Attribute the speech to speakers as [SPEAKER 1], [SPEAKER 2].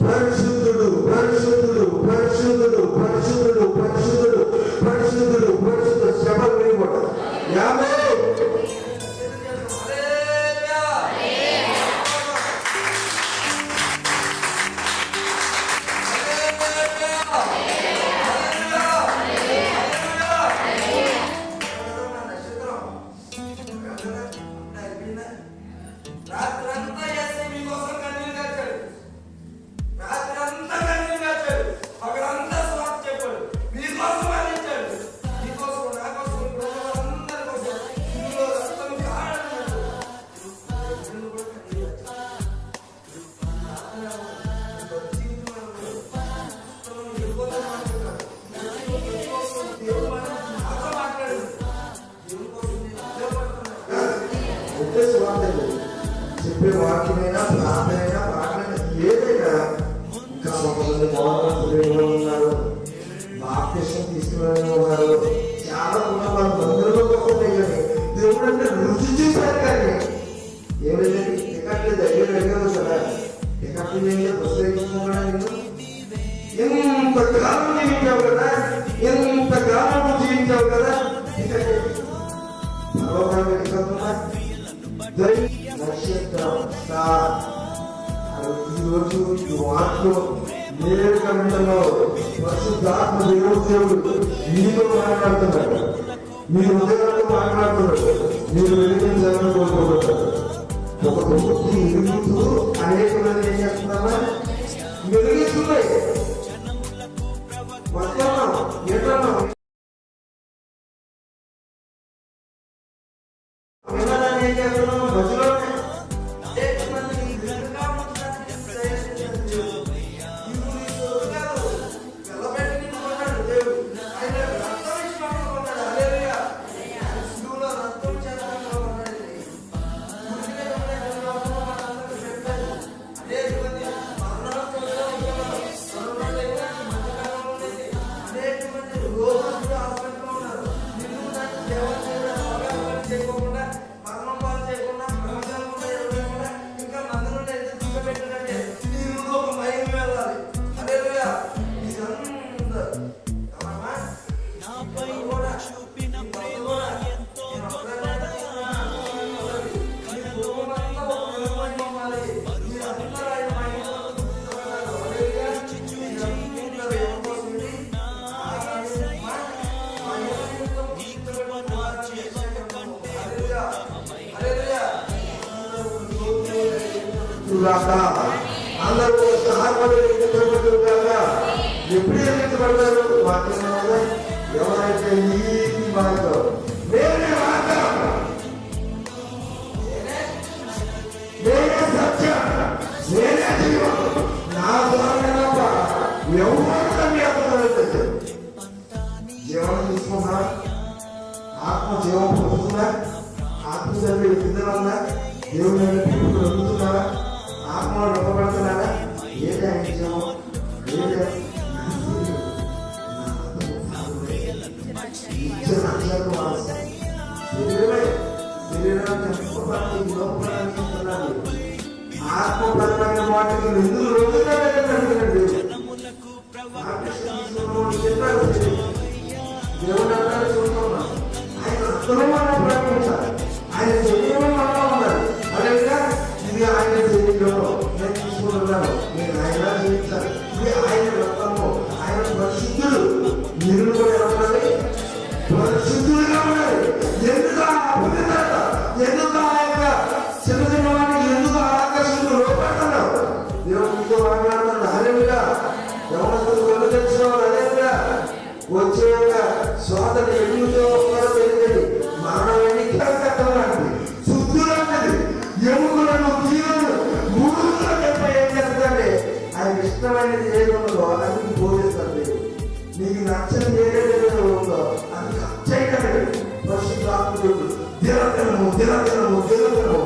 [SPEAKER 1] పరిశుద్ధుడు పరిశుద్ధుడు పరిశుద్ధుడు పరిశుద్ధుడు పరిశుద్ధుడు పరిశుద్ధుడు పరిశుద్ధ శ్రమలు వేయకూడదు రాత్రి చెప్పే వాక్యమైనా ప్రార్థనైనా పాటలైనా ఏదైనా ఇంకా కొంతమంది బాగా ఈరోజు ఈ వాక్యం నేరుగా వింటున్నావు పరిశుద్ధాత్మ దేవుడు మీతో మాట్లాడుతున్నాడు. మీరు హృదయంతో మాట్లాడుతున్నాడు. మీరు వెలిగించాలని కోరుకుంటున్నారు ఒక వెలుగుతూ అనేక మంది ఏం చేస్తున్నారా? వెలిగిస్తున్నాయి. ఏం చేస్తున్నాం Gracias. గాక అందరూ సహాయపడి గాక ఎప్పుడు ఎన్నికబడతారు? వాక్యం ఎవరైతే ఈ మార్గం నేనే మార్గం నేనే సత్యం. నేనే జీవం. నా ద్వారా ఎవరు జీవనం తీసుకున్నా ఆత్మ జీవం పొందుతున్నా ఆత్మ చదివే విధానంగా దేవుడు అందుతున్నారా ఆత్మలో రూపబడుతున్నారా ఏది ఆయన జీవం ఆత్మపరమైన వాటికి ఎందుకు రోజుగా చెప్పారు దేవుడు జీవించాలి ఇది ఆయన రక్తంలో ఆయన పరిశుద్ధుడు మీరు కూడా ఏమన్నది పరిశుద్ధుడుగా ఉండాలి ఎందుకు ఆ పొందుతాట ఎందుకు ఆ యొక్క చిన్నజనవాన్ని ఎందుకు ఆకర్షణ లోపడుతున్నాం దేవుడు మీతో మాట్లాడుతున్నాను అదేవిగా ఎవరు కొనుకొచ్చిన అదేవిగా వచ్చే There are animals, there are animals, there are animals.